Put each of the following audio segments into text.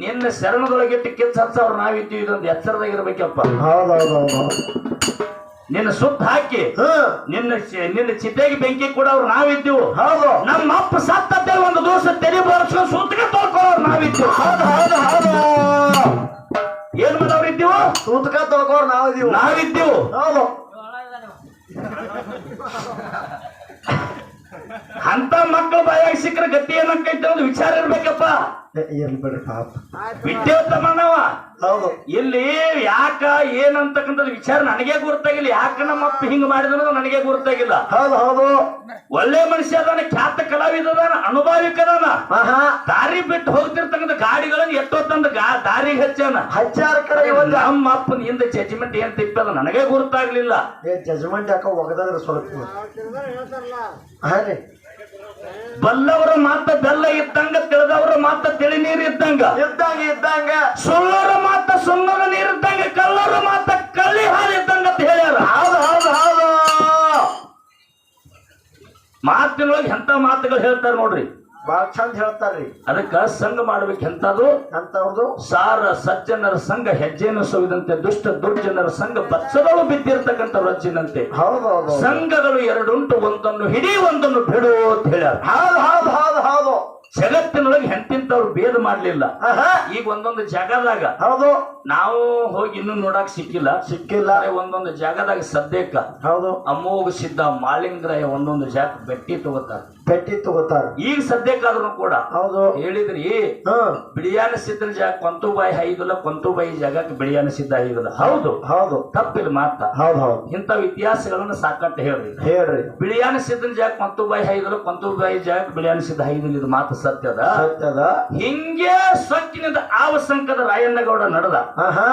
ನಿನ್ನ ಶರಣದೊಳಗಿಟ್ಟು ಕಿಚ್ಚ ಹಚ್ಚವ್ರು ನಾವಿದ್ದೀವಿ ಇದೊಂದು ಎಚ್ಚರದಾಗಿರ್ಬೇಕಪ್ಪ ಇರಬೇಕಪ್ಪ. ಹೌದು ಹೌದು ನಿನ್ನ ಸುತ್ತ ಹಾಕಿ ನಿನ್ನ ನಿನ್ನ ಚಿತೆಗೆ ಬೆಂಕಿ ಕೂಡ ಅವ್ರು ನಾವಿದ್ದೀವು. ಹೌದು. ನಮ್ಮ ಅಪ್ಪ ಸತ್ತದ್ದೆ ಒಂದು ದಿವಸ ತೆರಿ ಬರ್ಸ್ಕೊಂಡು ಸುತ್ತಿಗೆ ತೊಳ್ಕೊಳ್ಳೋರು ನಾವಿದ್ದೀವಿ. ಹೌದು ಹೌದು ಹೌದು. ಏನ್ ಮಾಡೋರು ಇದ್ದೀವು? ಸೂತಕ ತೊಳ್ಕೋರ್ ನಾವು ಇದೀವಿ ನಾವಿದ್ದೀವು? ಹೌದು. ಅಂತ ಮಕ್ಕಳು ಬಾಯಾಗ ಸಿಕ್ಕರೆ ಗತಿ ಏನಕ್ಕೈತೆ ಒಂದು ವಿಚಾರ ಇರ್ಬೇಕಪ್ಪ. ಏ, ಇರ್ಲಿ ಬಿಡ್ರಿ ಪಾಪ. ಬಿಟ್ಟೇವತ್ತ ಮಾನವ ಹೌದು. ಇಲ್ಲಿ ಯಾಕ ಏನಂತಕ್ಕಂಥದ್ದು ವಿಚಾರ ನನಗೆ ಗುರುತಾಗಿಲ್ಲ. ಯಾಕ ನಮ್ಮ ಅಪ್ಪ ಹಿಂಗ್ ಮಾಡಿದ್ರು ನನಗೆ ಗುರುತಾಗಿಲ್ಲ. ಹೌದು ಹೌದು. ಒಳ್ಳೆ ಮನುಷ್ಯ ಅದಾನ ಖ್ಯಾತ ಕಲಾವಿದ ಅದಾನ ಅನುಭಾವಿಕ ಅದಾನ. ಆಹಾ. ದಾರಿ ಬಿಟ್ಟು ಹೋಗ್ತಿರ್ತಕ್ಕಂಥ ಗಾಡಿಗಳನ್ನ ಎಷ್ಟೋ ಗಾ ದಾರಿಗೆ ಹಚ್ಚಾನ. ಹಚ್ಚಾರ ಕಡೆ ಒಂದು ನಮ್ಮ ಅಪ್ಪನ ಹಿಂದೆ ಜಜ್ಮೆಂಟ್ ಏನ್ ತಿಪ್ಪದ ನನಗೆ ಗುರುತಾಗ್ಲಿಲ್ಲ. ಏ ಜಜ್ಮೆಂಟ್ ಯಾಕ ಒಗದಾದ್ರೆ ಸ್ವಲ್ಪ. ಹಾ ರೀ. ಬಲ್ಲವರ ಮಾತ ಬೆಲ್ಲ ಇದ್ದಂಗ ತಿಳಿದವರ ಮಾತ ತಿಳಿ ನೀರ್ ಇದ್ದಂಗ. ಇದ್ದಂಗ ಇದ್ದಂಗ. ಸುಳ್ಳರ ಮಾತ ಸುಣ್ಣದ ನೀರ್ ಇದ್ದಂಗ ಕಳ್ಳರ ಮಾತ ಕಳ್ಳಿ ಹಾಲು ಇದ್ದಂಗ ಅಂತ ಹೇಳ್ಯಾರ. ಹೌದು ಹೌದು ಹೌದು. ಮಾತಿನೊಳಗೆ ಎಂತ ಮಾತುಗಳು ಹೇಳ್ತಾರ ನೋಡ್ರಿ. ಬಾಳ ಚಂದ ಹೇಳ್ತಾರ್ರಿ. ಅದಕ್ಕ ಸಂಘ ಮಾಡ್ಬೇಕು ಎಂತದು? ಅಂತವ್ರದು ಸಾರ ಸಜ್ಜನರ ಸಂಘ ಹೆಜ್ಜೆನ ಸವಿದಂತೆ ದುಷ್ಟ ದುರ್ಜನರ ಸಂಘ ಬತ್ಸದಳು ಬಿದ್ದಿರ್ತಕ್ಕಂಥ ರಜ್ಜಿನಂತೆ. ಹೌದು ಹೌದು ಸಂಘಗಳು ಎರಡುಂಟು ಒಂದನ್ನು ಹಿಡಿ ಒಂದನ್ನು ಬಿಡು ಅಂತ ಹೇಳ್ಯಾರ. ಹೌದು ಹೌದು ಹೌದು ಹೌದು. ಜಗತ್ತಿನೊಳಗೆ ಎಂತಿಂತವ್ರು ಭೇದ ಮಾಡ್ಲಿಲ್ಲ. ಆಹಾ. ಈಗ ಒಂದೊಂದು ಜಾಗದಾಗ ಹೌದು. ನಾವು ಹೋಗಿ ಇನ್ನು ನೋಡಕ್ ಸಿಕ್ಕಿಲ್ಲ. ಸಿಕ್ಕಿಲ್ಲ. ಒಂದೊಂದು ಜಾಗದಾಗ ಸದ್ಯಕ್ಕ ಹೌದು. ಅಮೋಘ ಸಿದ್ಧ ಮಾಳಿಂಗರಾಯ ಒಂದೊಂದು ಜಾಗ ಬೆಟ್ಟಿ ತಗೋತಾರ. ಪೆಟ್ಟಿ ತಗೋತಾರ. ಈಗ ಸದ್ಯಕ್ಕಾದ್ರೂ ಕೂಡ ಹೌದು. ಹೇಳಿದ್ರಿ ಬಿಳಿಯಾನ ಸಿದ್ಧನ ಜಾಗ ಕೊಂತುಬಾಯಿ ಹೈದಲ್ಲ ಕೊಂತುಬಾಯಿ ಜಾಗಕ್ಕೆ ಬಿಳಿಯಾನ ಸಿದ್ಧ ಹೈದಲ್ಲ. ಹೌದು. ಹೌದು. ತಪ್ಪಿಲ್ಲ ಮಾತ. ಹೌದು ಹೌದು. ಇಂಥವ್ ಇತಿಹಾಸಗಳನ್ನ ಸಾಕಂತ ಹೇಳ್ರಿ. ಹೇಳ್ರಿ. ಬಿಳಿಯಾನ ಸಿದ್ಧನ ಜಾಗ ಕೊಂತುಬಾಯಿ ಹೈದಲ್ಲ ಕೊಂತುಬಾಯಿ ಜಾಗಕ್ಕೆ ಬಿಳಿಯಾನ ಸಿದ್ಧ ಹೈದಿಲ್ಲ ಇದು ಮಾತು ಸತ್ಯದ ಸತ್ಯದ. ಹಿಂಗೆ ಸೊಕ್ಕಿನಿಂದ ಆವ ಸಂಕದ ರಾಯಣ್ಣಗೌಡ ನಡೆದ. ಆಹಾ.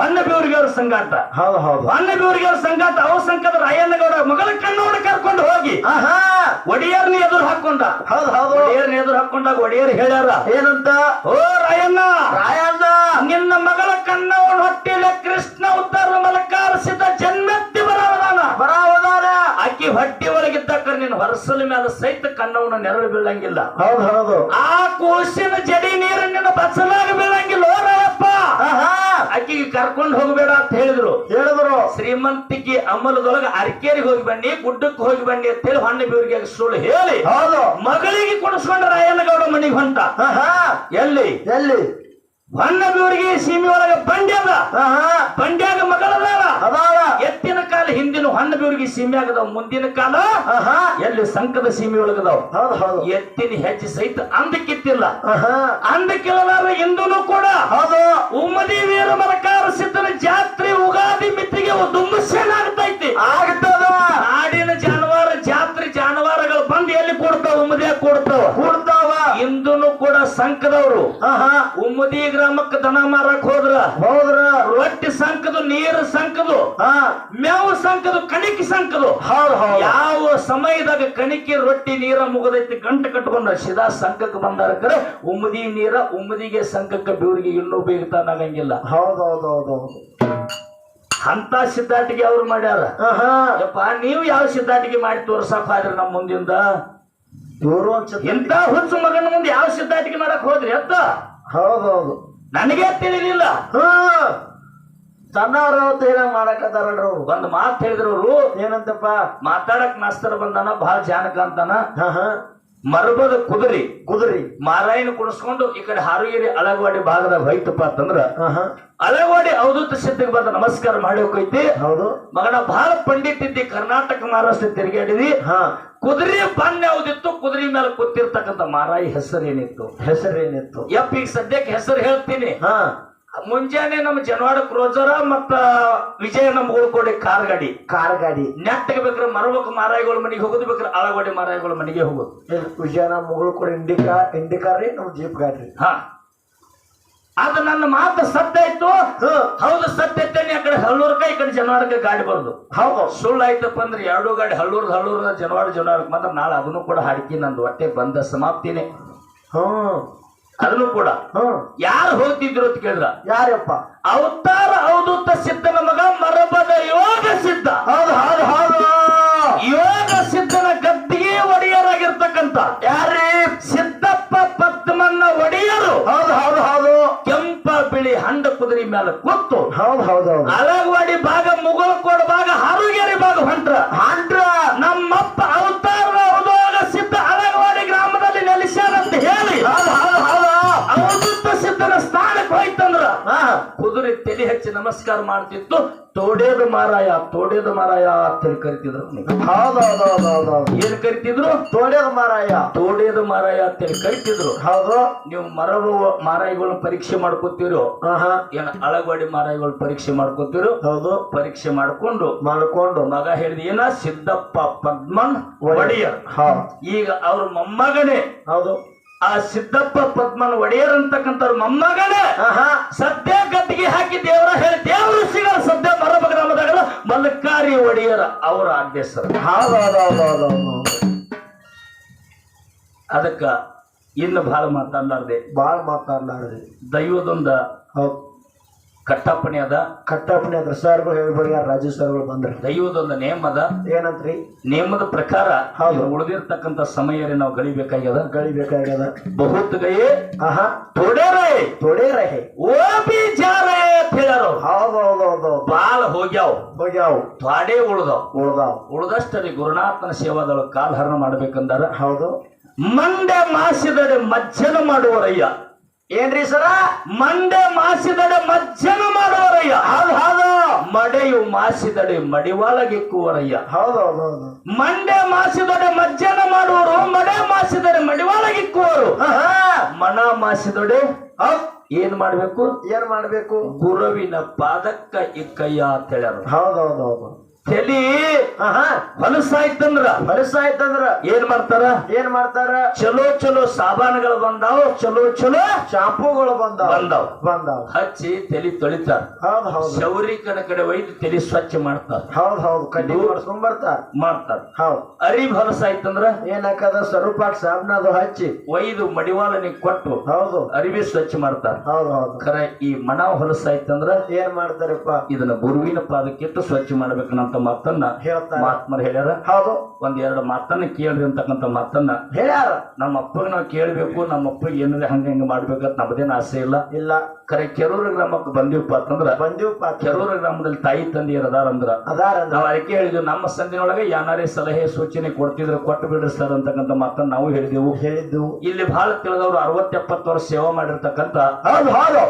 ಅವರು ಅವ್ರ ಸಂಗಾಟ ಹೌದು ಹೌದು. ಹೊನ್ನಬೇವ್ರಿಗೆ ಅವ್ರ ಸಂಗಾಟ ಅವ ಸಂಕದ ರಾಯಣ್ಣಗೌಡ ಮಗಳ ಕಣ್ಣೋಡ ಕರ್ಕೊಂಡು ಹೋಗಿ. ಒಡೆಯರ್ನ ಎದುರು ಹಾಕೊಂಡ. ಹೌದು ಹೌದು. ಒಡೆಯರ್ನ ಎದುರು ಹಾಕೊಂಡಾಗ ಒಡೆಯರ್ ಹೇಳ್ಯಾರ ಏನಂತ? ಓ ರಾಯಣ್ಣ ರಾಯಣ್ಣ. ನಿನ್ನ ಮಗಳ ಕಣ್ಣವನ ಹೊಟ್ಟಿಲ ಕೃಷ್ಣ ಉತ್ತರ ಮಲಕಾರಿಸಿದ ಜನ್ಮೆತ್ತಿ ಬರಾವದಾನ. ಬರಾವದಾನ. ಆಕಿ ಹೊಟ್ಟಿ ಒಳಗಿದ್ದಕ್ಕ ನಿನ್ನ ಹೊರಸಲ ಮೇಲೆ ಸಹಿತ ಕಣ್ಣವನ ನೆರಳು ಬೀಳಂಗಿಲ್ಲ. ಹೌದು ಹೌದು. ಆ ಕೂಸಿನ ಜಡಿ ನೀರು ನಿನ್ನ ಬಸಲಾಗ ಬೀಳಂಗಿಲ್ಲ. ಓ ಆಹಾ ಆಕಿಗೆ ಕರ್ಕೊಂಡು ಹೋಗಬೇಡ ಅಂತ ಹೇಳಿದ್ರು. ಹೇಳಿದ್ರು. ಶ್ರೀಮಂತಿಕೆ ಅಮಲದೊಳಗ ಅರಕೇರಿಗೆ ಹೋಗಿ ಬನ್ನಿ ಗುಡ್ಡಕ್ಕೆ ಹೋಗಿ ಬನ್ನಿ ಅಂತ ಹೇಳಿ ಹೊನ್ನ ಬೀವ್ರಿಗೆ ಸುಳ್ಳು ಹೇಳಿ. ಹೌದು. ಮಗಳಿಗೆ ಕೊಡಿಸ್ಕೊಂಡ್ರ ರಾಯನಗೌಡ ಮನೆಗೆ ಹೊಂಟ. ಎಲ್ಲಿ? ಎಲ್ಲಿ? ಹೊನ್ನಬೀವರಿಗೆ ಸೀಮೆ ಒಳಗ ಬಂಡಿ ಅದ. ಆಹಾ ಬಂಡ್ಯಾಗ ಮಗಳದಾಳ ಅದಾವ ಎತ್ತಿನ ಕಾಲ ಹಿಂದಿನ ಹೊನ್ನಬೀವರಿಗೆ ಸೀಮೆ ಆಗದವ ಮುಂದಿನ ಕಾಲ ಎಲ್ಲಿ ಸಂಕದ ಸೀಮೆ ಒಳಗದವ್. ಎತ್ತಿನ ಹೆಜ್ಜೆ ಸಹಿತ ಅಂದಕ್ಕಿತ್ತಿಲ್ಲ ಅಂದಕ್ಕಿಲ್ಲದಾರ ಇಂದೂ ಕೂಡ ಹೌದು. ಉಮ್ಮದಿ ವೀರ ಮರಕಾರ ಸಿದ್ಧನ ಜಾತ್ರೆ ಉಗಾದಿ ಮಿತ್ತಿಗೆ ದುಂಬಸೇನ ಆಗ್ತೈತಿ. ಆಗ್ತದ. ನಾಡಿನ ಜಾನುವಾರು ಜಾತ್ರೆ ಜಾನುವಾರುಗಳು ಬಂದು ಎಲ್ಲಿ ಕೊಡ್ತಾವ ಉಮ್ಮದಿಯಾಗ ಕೊಡ್ತಾವ? ಕೂಡ್ತಾವ. ಇಂದೂ ಕೂಡ ಸಂಕದವರು. ಉಮ್ಮದಿ ಗ್ರಾಮಕ್ಕೆ ದನ ಮಾರಕ್ ಹೋದ್ರ? ಹೌದ್ರ? ರೊಟ್ಟಿ ಸಂಕದು ನೀರು ಸಂಕದು ಮೇವು ಸಂಕದು ಕಣಿಕಿ ಸಂಕದು. ಹೌದು ಹೌದು. ಯಾವ ಸಮಯದಾಗ ಕಣಿಕಿ ರೊಟ್ಟಿ ನೀರ ಮುಗದೈತಿ ಗಂಟು ಕಟ್ಕೊಂಡ ಸಿದಾ ಸಂಕಕ್ಕೆ ಬಂದಾರ ಕರೆ ಉಮ್ಮದಿ ನೀರ ಉಮ್ಮದಿಗೆ ಸಂಕಕ್ಕೆ ಬೀವರಿಗೆ ಇನ್ನೂ ಬೇಗತಾನಾಗಂಗಿಲ್ಲ ಹೌದು ಹೌದು ಹೌದು ಹೌದು. ಅಂತ ಸಿದ್ಧಾಟಿಗೆ ಅವ್ರು ಮಾಡ್ಯಾರ. ನೀವು ಯಾವ ಸಿದ್ಧಾಟಿಗೆ ಮಾಡಿ ತೋರ್ಸಕ್ ಆದ್ರಿ ನಮ್ಮ ಮುಂದಿಂದ? ಇಂತ ಹುಚ್ಚು ಮಗನ ಮುಂದೆ ಯಾವ ಸಿದ್ಧಾಂತಿಕೆ ಮಾಡಕ್ ಹೋದ್ರಿ ಎತ್ತ ಹೌದೌದು ಹೌದು. ನನಗೆ ತಿಳಿಲಿಲ್ಲ. ಹ್ಮ್ ಸಣ್ಣವ್ರ ಏನ ಮಾಡಕತ್ತಾರಲ್ರಿ ಅವ್ರು? ಒಂದ್ ಮಾತು ಹೇಳಿದ್ರು ಅವ್ರು. ಏನಂತಪ್ಪ? ಮಾತಾಡಕ್ ಮಾಸ್ತರ್ ಬಂದಾನ ಬಹಳ ಜಾನಕ ಅಂತಾನ. ಮರಬದ ಕುದುರಿ. ಕುದುರಿ. ಮಾರಾಯನ ಕುಡಿಸ್ಕೊಂಡು ಈ ಕಡೆ ಹಾರುಗಿರಿ ಅಳಗವಾಡಿ ಭಾಗದಾಗ ಹೋಯ್ತಪ್ಪ ಅಂತಂದ್ರ ಅಳಗವಾಡಿ ಅವಧೂತ ಸಿದ್ಧಿಗೆ ಬಂದ ನಮಸ್ಕಾರ ಮಾಡಿ ಹೋಗೈತಿ ಹೌದು. ಮಗನ ಬಹಳ ಪಂಡಿತ್ ಇದ್ದಿ ಕರ್ನಾಟಕ ಮಹಾರಾಷ್ಟ್ರ ತಿರುಗಾಡಿದಿ ಹಾ. ಕುದುರೆ ಬಣ್ಣ ಯಾವ್ದಿತ್ತು? ಕುದುರೆ ಮೇಲೆ ಕೂತಿರ್ತಕ್ಕಂಥ ಮಾರಾಯಿ ಹೆಸರು ಏನಿತ್ತು ಹೆಸರೇನಿತ್ತು. ಯಪ್ಪ ಈಗ ಸದ್ಯಕ್ಕೆ ಹೆಸರು ಹೇಳ್ತೀನಿ. ಹಾ. ಮುಂಜಾನೆ ನಮ್ಮ ಜನವಾಡ ಕ್ರೋಜರ ಮತ್ತ ವಿಜಯ ನಮ್ಗಳು ಕೊಡಿ ಕಾರ್ ಗಾಡಿ ಕಾರ್ ಗಾಡಿ ನೆಟ್ಟಗೆ ಬೇಕಾದ್ರೆ ಮರಬೇಕು ಮಾರಾಯಿಗಳ ಮನೆಗೆ ಹೋಗೋದು ಬೇಕಾದ್ರೆ ಆಳಗೋಡಿ ಮಾರಾಯಿಗಳ ಮನೆಗೆ ಹೋಗೋದು. ವಿಜಯ ನಮ್ಮ ಉಳ್ಕೊಡಿ ಕೂಡ ಇಂಡಿಕಾ ಇಂಡಿಕಾ ರೀ ನಮ್ಮ ಜೀಪ್ ಗಾಡಿ ಹಾ. ಅದು ನನ್ನ ಮಾತು ಸತ್ಯ ಈ ಜನವಾಡಕ್ಕೆ ಗಾಡಿ ಬರೋದು ಹೌದು ಸುಳ್ಳು ಆಯ್ತಪ್ಪ ಅಂದ್ರೆ ಎರಡು ಗಾಡಿ ಹಳ್ಳೂರ್ ಹಳ್ಳೂರ್ ಜನವಾಡ ಜನವಾಡಕ್ಕೆ ಮಾತ್ರ ನಾಳೆ ಅದನ್ನು ಕೂಡ ಹಾಡ್ಕಿ ನಂದು ಹೊಟ್ಟೆ ಬಂದ ಸಮಾಪ್ತಿನೇ. ಹ್ಮ್ ಅದನ್ನು ಕೂಡ. ಯಾರು ಹೋಗ್ತಿದ್ರು ಅಂತ ಕೇಳಿದ್ರ? ಯಾರಪ್ಪ? ಅವತಾರ ಅವಧೂತ ಸಿದ್ಧನ ಮಗ ಮರಬದ ಯೋಗ ಸಿದ್ಧ. ಹೌದು ಹೌದು ಹೌದು. ಯೋಗ ಸಿದ್ಧನ ಗದ್ದಿಗೆ ಒಡೆಯರಾಗಿರ್ತಕ್ಕಂತ ಯಾರೇ ಹಂಡ ಕುದುರೆ ಮೇಲೆ ಕೂತು ಹೌದ್ ಅಲಗವಾಡಿ ಭಾಗ ಮುಗಳಕೋಡ ಭಾಗ ಹಾರುಗೇರಿ ಭಾಗ ಹೊಂಟ್ರ. ಹೊಂಟ್ರ. ನಮ್ಮಪ್ಪ ಅವತಾರದ ತಲೆ ಹೆಚ್ಚು ನಮಸ್ಕಾರ ಮಾಡ್ತಿತ್ತು. ತೋಡೇದ ಮಾರಾಯ ತೋಡೇದು ಮಾರಾಯ ಅಂತ ಕರಿತಿದ್ರು. ಏನ್ ಕರಿತಿದ್ರು? ತೋಡೇದ ಮಾರಾಯ. ತೋಡೇದ ಮಾರಾಯ ಅಂತ ಹೇಳಿ ಕರಿತಿದ್ರು. ಹೌದು. ನೀವು ಮರವ ಮಾರಾಯಿಗಳನ್ನ ಪರೀಕ್ಷೆ ಮಾಡ್ಕೋತೀರೋ? ಅಳಗೋಡಿ ಏನ್ ಅಳಗವಾಡಿ ಮಾರಾಯಿಗಳು ಪರೀಕ್ಷೆ ಮಾಡ್ಕೋತೀರೋ? ಹೌದು. ಪರೀಕ್ಷೆ ಮಾಡ್ಕೊಂಡು ಮಾಡ್ಕೊಂಡು. ಮಗ ಹೇಳಿದ ಏನ ಸಿದ್ದಪ್ಪ ಪದ್ಮನ್ ಒಡೆಯರ್. ಹಾ ಈಗ ಅವ್ರ ಮೊಮ್ಮಗನೇ ಹೌದು. ಆ ಸಿದ್ದಪ್ಪ ಪದ್ಮನ ಒಡೆಯರ್ ಅಂತಕ್ಕಂಥವ್ರ ಮೊಮ್ಮಗನೇ ಸದ್ಯ ಗದ್ದಿಗೆ ಹಾಕಿ ದೇವರ ಹೇಳಿ ದೇವರು ಸಿಗಲ್ಲ ಸದ್ಯ ಮರಬ ಗ್ರಾಮದಾಗ ಮಲ್ಲಕಾರಿ ಒಡೆಯರ ಅವರ ಅಧ್ಯಕ್ಷರು ಅದಕ್ಕ ಇನ್ನು ಬಹಳ ಮಾತಾಡ್ಲಾರ್ದೆ ಬಹಳ ಮಾತಾಡ್ಲಾರ್ದೆ ದೈವದೊಂದ ಕಟ್ಟಪ್ಪಣೆ ಅದ? ಕಟ್ಟಪ್ಪಣೆ ಅದ್ರ ಸರ್ಗಳು ಹೇಳ್ಬೇಡಿ ರಾಜು ಸರ್ಗಳು ಬಂದ್ರೆ. ದೈವದೊಂದು ನೇಮ ಅದ? ಏನಂತ್ರಿ? ನೇಮದ ಪ್ರಕಾರ ಹೌದು. ಉಳಿದಿರ್ತಕ್ಕಂಥ ಸಮಯ ನಾವು ಗಳಿಬೇಕಾಗ್ಯದ? ಗಳಿಬೇಕಾಗ್ಯದ. ಬಹುತ್ ಗಯೇ ಆಹಾ. ತೋಡೇರೇ. ತೊಡೆ ರಹೆ ಓಬಿ ಜಾರೇ ಅಂತ ಹೇಳ್ಯಾರ ಅವ್ರು. ಹೌದು ಹೌದು ಹೌದ್ ಬಾಳ ಹೋಗ್ಯಾವ. ಹೋಗ್ಯಾವ. ತ್ವಾಡೆ ಉಳ್ದಾವ್. ಉಳ್ದಾವ್. ಉಳ್ದಷ್ಟರಿ ಗುರುನಾಥನ ಸೇವಾದೊಳಗೆ ಕಾಲಹರಣ ಮಾಡ್ಬೇಕಂದಾರ. ಹೌದು. ಮಂಡೆ ಮಾಸದ ಮಜ್ಜನ ಮಾಡುವರಯ್ಯ. ಏನ್ರಿ ಸರ? ಮಂಡೆ ಮಾಸಿದಡೆ ಮಜ್ಜನ ಮಾಡುವರಯ್ಯ. ಹೌದು ಹೌದು. ಮಡೆಯು ಮಾಸಿದಡೆ ಮಡಿವಾಳಗಿಕ್ಕುವರಯ್ಯ ಹೌದು ಹೌದ್ ಹೌದು. ಮಂಡೆ ಮಾಸಿದೊಡೆ ಮಜ್ಜನ ಮಾಡುವರು ಮಡೆ ಮಾಸಿದಡೆ ಮಡಿವಾಳಗಿಕ್ಕುವರು ಮನ ಮಾಸಿದೊಡೆ ಏನ್ ಮಾಡ್ಬೇಕು? ಏನ್ ಮಾಡ್ಬೇಕು? ಗುರುವಿನ ಪಾದಕ್ಕ ಇಕ್ಕಯ್ಯ ಅಂತ ಹೇಳ್ಯಾರ. ಹೌದೌದೌದು ಹೌದ್ ಹೌದು. ತಲಿ ಹೊಲಸಾಯ್ತಂದ್ರ ಹೊಲಸಾಯ್ತಂದ್ರ ಏನ್ ಮಾಡ್ತಾರ? ಏನ್ ಮಾಡ್ತಾರ? ಚಲೋ ಚಲೋ ಸಾಬಾನುಗಳು ಬಂದಾವ್ ಚಲೋ ಚಲೋ ಶಾಂಪೂಗಳು ಬಂದಾವ್. ಬಂದಾವ್. ಬಂದಾವ್. ಹಚ್ಚಿ ತಲಿ ತೊಳಿತಾರ. ಹೌದ್ ಕಡೆ ಕಡೆ ಒಯ್ದು ತಲಿ ಸ್ವಚ್ಛ ಮಾಡ್ತಾರ. ಹೌದ್ ಹೌದು. ಕಡ್ಡಿ ಮಾಡ್ಸ್ಕೊಂಡ್ ಬರ್ತಾರ. ಮಾಡ್ತಾರ. ಹೌದ್. ಅರಿಬ್ ಹೊಲಸಾಯ್ತಂದ್ರ ಏನಕ್ಕದ ಸ್ವರೂಪ ಸಾಬ್ನ ಅದು ಹಚ್ಚಿ. ಒಯ್ದು ಮಡಿವಾಲನಿಗೆ ಕೊಟ್ಟು ಹೌದು. ಅರಿವಿ ಸ್ವಚ್ಛ ಮಾಡ್ತಾರ. ಹೌದ್ ಹೌದು. ಕರೆ ಈ ಮಣ ಹೊಲಸಾಯ್ತಂದ್ರ ಏನ್ ಮಾಡ್ತಾರಪ್ಪ? ಇದನ್ನ ಗುರುವಿನ ಪಾದಕ್ಕಿಟ್ಟು ಸ್ವಚ್ಛ ಮಾಡ್ಬೇಕನ್ನಂತ ಮಾತನ್ನ ಹೇಳ್ತಾರೆ. ಮಹಾತ್ಮರು ಹೇಳ್ಯಾರ. ಹೌದು. ಒಂದ್ ಎರಡು ಮಾತನ್ನ ಕೇಳ್ರಿ ಅಂತಕ್ಕಂಥ ಮಾತನ್ನ ಹೇಳ್ಯಾರ. ನಮ್ಮ ಅಪ್ಪಗೆ ನಾವು ಕೇಳ್ಬೇಕು ನಮ್ಮ ಅಪ್ಪಗೆ ಏನಿದೆ ಹಂಗ ಹಿಂಗ ಮಾಡ್ಬೇಕಂತ ನಮ್ದೇನು ಆಸೆ ಇಲ್ಲ. ಇಲ್ಲ. ಕರೆ ಕೆರೂರು ಗ್ರಾಮಕ್ಕೆ ಬಂದಿವಪ್ಪ ಅಂತಂದ್ರ ಬಂದಿವಪ್ಪ ಕೆರೂರು ಗ್ರಾಮದಲ್ಲಿ ತಾಯಿ ತಂದೆಯರು ಅದಾರಂದ್ರ ಅದಾರ ನಾವು ಅದಕ್ಕೆ ಹೇಳಿದ್ವಿ ನಮ್ಮ ಸಂದಿನೊಳಗೆ ಯಾನಾರೇ ಸಲಹೆ ಸೂಚನೆ ಕೊಡ್ತಿದ್ರೆ ಕೊಟ್ಟು ಬಿಡ್ರಿ ಸರ್ ಅಂತಕ್ಕಂಥ ಮಾತನ್ನ ನಾವು ಹೇಳಿದೆವು. ಹೇಳಿದ್ದು ಇಲ್ಲಿ ಬಹಳ ತಿಳಿದವರು ಅರವತ್ತೆಪ್ಪತ್ತು ವರ್ಷ ಸೇವಾ ಮಾಡಿರ್ತಕ್ಕಂಥ